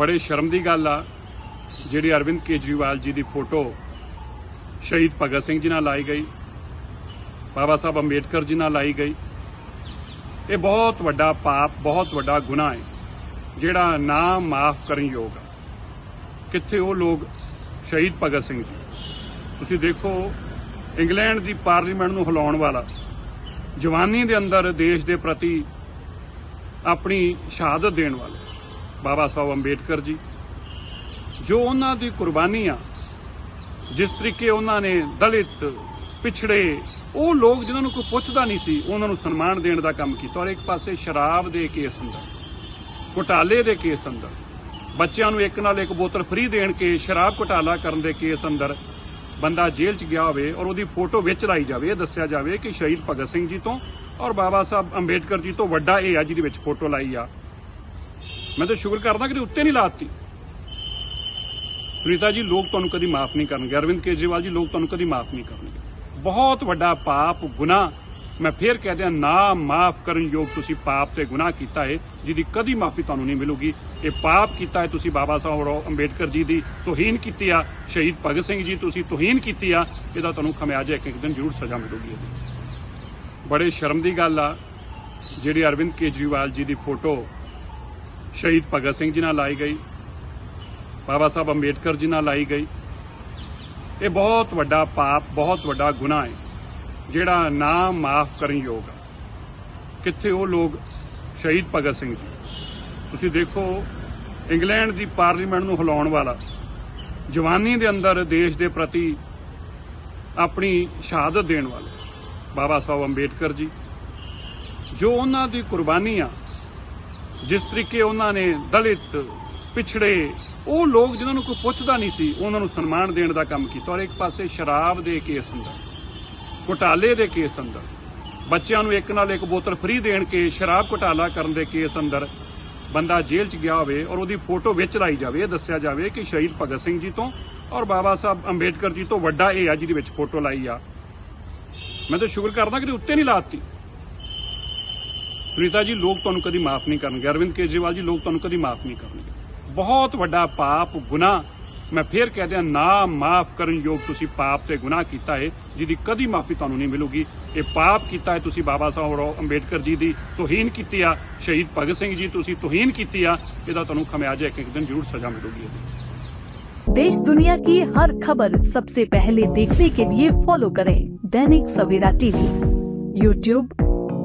ਬੜੇ ਸ਼ਰਮ ਦੀ ਗੱਲ ਆ। ਜਿਹੜੀ ਅਰਵਿੰਦ ਕੇਜਰੀਵਾਲ ਜੀ ਦੀ ਫੋਟੋ ਸ਼ਹੀਦ ਭਗਤ ਸਿੰਘ ਜੀ ਨਾਲ ਲਾਈ ਗਈ, ਬਾਬਾ ਸਾਹਿਬ ਅੰਬੇਡਕਰ ਜੀ ਨਾਲ ਲਾਈ ਗਈ। ਇਹ ਬਹੁਤ ਵੱਡਾ ਪਾਪ, ਬਹੁਤ ਵੱਡਾ ਗੁਨਾਹ ਹੈ, ਜਿਹੜਾ ਨਾ ਮਾਫ ਕਰਨ ਯੋਗ ਆ। ਕਿੱਥੇ ਉਹ ਲੋਕ? ਸ਼ਹੀਦ ਭਗਤ ਸਿੰਘ ਜੀ। ਤੁਸੀਂ ਦੇਖੋ, ਇੰਗਲੈਂਡ ਦੀ ਪਾਰਲੀਮੈਂਟ ਨੂੰ ਹਿਲਾਉਣ ਵਾਲਾ, ਜਵਾਨੀ ਦੇ ਅੰਦਰ ਦੇਸ਼ ਦੇ ਪ੍ਰਤੀ ਆਪਣੀ ਸ਼ਹਾਦਤ ਦੇਣ ਵਾਲਾ ਬਾਬਾ ਸਾਹਿਬ ਅੰਬੇਡਕਰ ਜੀ, ਜੋ ਉਹਨਾਂ ਦੀ ਕੁਰਬਾਨੀ ਆ ਜਿਸ ਤਰੀਕੇ ਉਹਨਾਂ ਨੇ ਦਲਿਤ, ਪਿਛੜੇ, ਉਹ ਲੋਕ ਜਿਨ੍ਹਾਂ ਨੂੰ ਕੋਈ ਪੁੱਛਦਾ ਨਹੀਂ ਸੀ, ਉਹਨਾਂ ਨੂੰ ਸਨਮਾਨ ਦੇਣ ਦਾ ਕੰਮ ਕੀਤਾ। ਔਰ ਇੱਕ ਪਾਸੇ ਸ਼ਰਾਬ ਦੇ ਕੇਸ ਅੰਦਰ, ਘੁਟਾਲੇ ਦੇ ਕੇਸ ਅੰਦਰ, ਬੱਚਿਆਂ ਨੂੰ ਇੱਕ ਨਾਲ ਇੱਕ ਬੋਤਲ ਫ੍ਰੀ ਦੇਣ ਕੇ ਸ਼ਰਾਬ ਘੁਟਾਲਾ ਕਰਨ ਦੇ ਕੇਸ ਅੰਦਰ ਬੰਦਾ ਜੇਲ੍ਹ 'ਚ ਗਿਆ ਹੋਵੇ ਔਰ ਉਹਦੀ ਫੋਟੋ ਵਿੱਚ ਲਾਈ ਜਾਵੇ, ਇਹ ਦੱਸਿਆ ਜਾਵੇ ਕਿ ਸ਼ਹੀਦ ਭਗਤ ਸਿੰਘ ਜੀ ਤੋਂ ਔਰ ਬਾਬਾ ਸਾਹਿਬ ਅੰਬੇਡਕਰ ਜੀ ਤੋਂ ਵੱਡਾ ਇਹ ਆ ਜਿਹਦੇ ਵਿੱਚ ਫੋਟੋ ਲਾਈ ਆ। ਮੈਂ ਤਾਂ ਸ਼ੁਕਰ ਕਰਦਾ ਕਿ ਉੱਤੇ ਨਹੀਂ ਲਾਤੀ। ਸੁਨੀਤਾ ਜੀ, ਲੋਕ ਤੁਹਾਨੂੰ ਕਦੀ ਮਾਫ ਨਹੀਂ ਕਰਨਗੇ। ਅਰਵਿੰਦ ਕੇਜਰੀਵਾਲ ਜੀ, ਲੋਕ ਤੁਹਾਨੂੰ ਕਦੀ ਮਾਫ ਨਹੀਂ ਕਰਨਗੇ। ਬਹੁਤ ਵੱਡਾ ਪਾਪ, ਗੁਨਾਹ। ਮੈਂ ਫੇਰ ਕਹਿ ਦਿਆਂ, ਨਾ ਮਾਫ ਕਰਨ ਯੋਗ ਤੁਸੀਂ ਪਾਪ ਤੇ ਗੁਨਾਹ ਕੀਤਾ ਹੈ ਜਿਹਦੀ ਕਦੀ ਮਾਫੀ ਤੁਹਾਨੂੰ ਨਹੀਂ ਮਿਲੂਗੀ। ਇਹ ਪਾਪ ਕੀਤਾ ਹੈ ਤੁਸੀਂ ਬਾਬਾ ਸਾਹਿਬ ਔਰ ਅੰਬੇਡਕਰ ਜੀ ਦੀ ਤੋਹੀਨ ਕੀਤੀ ਆ, ਸ਼ਹੀਦ ਭਗਤ ਸਿੰਘ ਜੀ ਤੁਸੀਂ ਤੋਹੀਨ ਕੀਤੀ ਆ, ਇਹਦਾ ਤੁਹਾਨੂੰ ਖਮਿਆਜਾ ਇੱਕ ਇੱਕ ਦਿਨ ਜ਼ਰੂਰ ਸਜ਼ਾ ਮਿਲੂਗੀ ਇਹਦੀ। ਬੜੇ ਸ਼ਰਮ ਦੀ ਗੱਲ ਆ, ਜਿਹੜੀ ਅਰਵਿੰਦ ਕੇਜਰੀਵਾਲ ਜੀ ਦੀ ਫੋਟੋ ਸ਼ਹੀਦ ਭਗਤ ਸਿੰਘ ਜੀ ਨਾਲ ਲਾਈ ਗਈ, ਬਾਬਾ ਸਾਹਿਬ ਅੰਬੇਡਕਰ ਜੀ ਨਾਲ ਲਾਈ ਗਈ। ਇਹ ਬਹੁਤ ਵੱਡਾ ਪਾਪ, ਬਹੁਤ ਵੱਡਾ ਗੁਨਾਹ ਹੈ, ਜਿਹੜਾ ਨਾ ਮਾਫ ਕਰਨ ਯੋਗ ਆ। ਕਿੱਥੇ ਉਹ ਲੋਕ ਸ਼ਹੀਦ ਭਗਤ ਸਿੰਘ ਜੀ? ਤੁਸੀਂ ਦੇਖੋ, ਇੰਗਲੈਂਡ ਦੀ ਪਾਰਲੀਮੈਂਟ ਨੂੰ ਹਿਲਾਉਣ ਵਾਲਾ, ਜਵਾਨੀ ਦੇ ਅੰਦਰ ਦੇਸ਼ ਦੇ ਪ੍ਰਤੀ ਆਪਣੀ ਸ਼ਹਾਦਤ ਦੇਣ ਵਾਲੇ ਬਾਬਾ ਸਾਹਿਬ ਅੰਬੇਡਕਰ ਜੀ, ਜੋ ਉਹਨਾਂ ਦੀ ਕੁਰਬਾਨੀ ਆ ਜਿਸ ਤਰੀਕੇ ਉਹਨਾਂ ਨੇ ਦਲਿਤ, ਪਿਛੜੇ, ਉਹ ਲੋਕ ਜਿਨ੍ਹਾਂ ਨੂੰ ਕੋਈ ਪੁੱਛਦਾ ਨਹੀਂ ਸੀ, ਉਹਨਾਂ ਨੂੰ ਸਨਮਾਨ ਦੇਣ ਦਾ ਕੰਮ ਕੀਤਾ। ਔਰ ਇੱਕ ਪਾਸੇ ਸ਼ਰਾਬ ਦੇ ਕੇਸ ਅੰਦਰ, ਘੁਟਾਲੇ ਦੇ ਕੇਸ ਅੰਦਰ, ਬੱਚਿਆਂ ਨੂੰ ਇੱਕ ਨਾਲ ਇੱਕ ਬੋਤਲ ਫ੍ਰੀ ਦੇਣ ਕੇ ਸ਼ਰਾਬ ਘੁਟਾਲਾ ਕਰਨ ਦੇ ਕੇਸ ਅੰਦਰ ਬੰਦਾ ਜੇਲ੍ਹ 'ਚ ਗਿਆ ਹੋਵੇ ਔਰ ਉਹਦੀ ਫੋਟੋ ਵਿੱਚ ਲਾਈ ਜਾਵੇ, ਇਹ ਦੱਸਿਆ ਜਾਵੇ ਕਿ ਸ਼ਹੀਦ ਭਗਤ ਸਿੰਘ ਜੀ ਤੋਂ ਔਰ ਬਾਬਾ ਸਾਹਿਬ ਅੰਬੇਡਕਰ ਜੀ ਤੋਂ ਵੱਡਾ ਇਹ ਆ ਜਿਹਦੇ ਵਿੱਚ ਫੋਟੋ ਲਾਈ ਆ। ਮੈਂ ਤਾਂ ਸ਼ੁਕਰ ਕਰਦਾ ਕਿ ਉੱਤੇ ਨਹੀਂ ਲਾਤੀ। ਸੁਨੀਤਾ ਜੀ ਲੋਕ ਤੁਹਾਨੂੰ ਕਦੀ ਮਾਫ ਨਹੀਂ ਕਰਨਗੇ ਅਰਵਿੰਦ ਕੇਜਰੀਵਾਲ ਜੀ ਲੋਕ ਤੁਹਾਨੂੰ ਕਦੀ ਮਾਫ ਨਹੀਂ ਕਰਨਗੇ ਬਹੁਤ ਵੱਡਾ ਪਾਪ ਗੁਨਾਹ ਮੈਂ ਫੇਰ ਕਹਿ ਦਿਆਂ ਨਾ ਮਾਫ ਕਰਨ ਯੋਗ ਤੁਸੀਂ ਪਾਪ ਤੇ ਗੁਨਾਹ ਕੀਤਾ ਹੈ ਜਿਹਦੀ ਕਦੀ ਮਾਫੀ ਤੁਹਾਨੂੰ ਨਹੀਂ ਮਿਲੂਗੀ ਇਹ ਪਾਪ ਕੀਤਾ ਹੈ ਤੁਸੀਂ ਬਾਬਾ ਸਾਹਿਬ ਔਰ ਅੰਬੇਡਕਰ ਜੀ ਦੀ ਤੋਹੀਨ ਕੀਤੀ ਆ ਸ਼ਹੀਦ ਭਗਤ ਸਿੰਘ ਜੀ ਤੁਸੀਂ ਤੋਹੀਨ ਕੀਤੀ ਆ ਇਹਦਾ ਤੁਹਾਨੂੰ ਖਮਿਆਜਾ ਇੱਕ ਇੱਕ ਦਿਨ ਜ਼ਰੂਰ ਸਜ਼ਾ ਮਿਲੂਗੀ ਇਹਦੀ देश दुनिया की हर खबर सबसे पहले देखने के लिए फॉलो करें दैनिक सवेरा टीवी यूट्यूब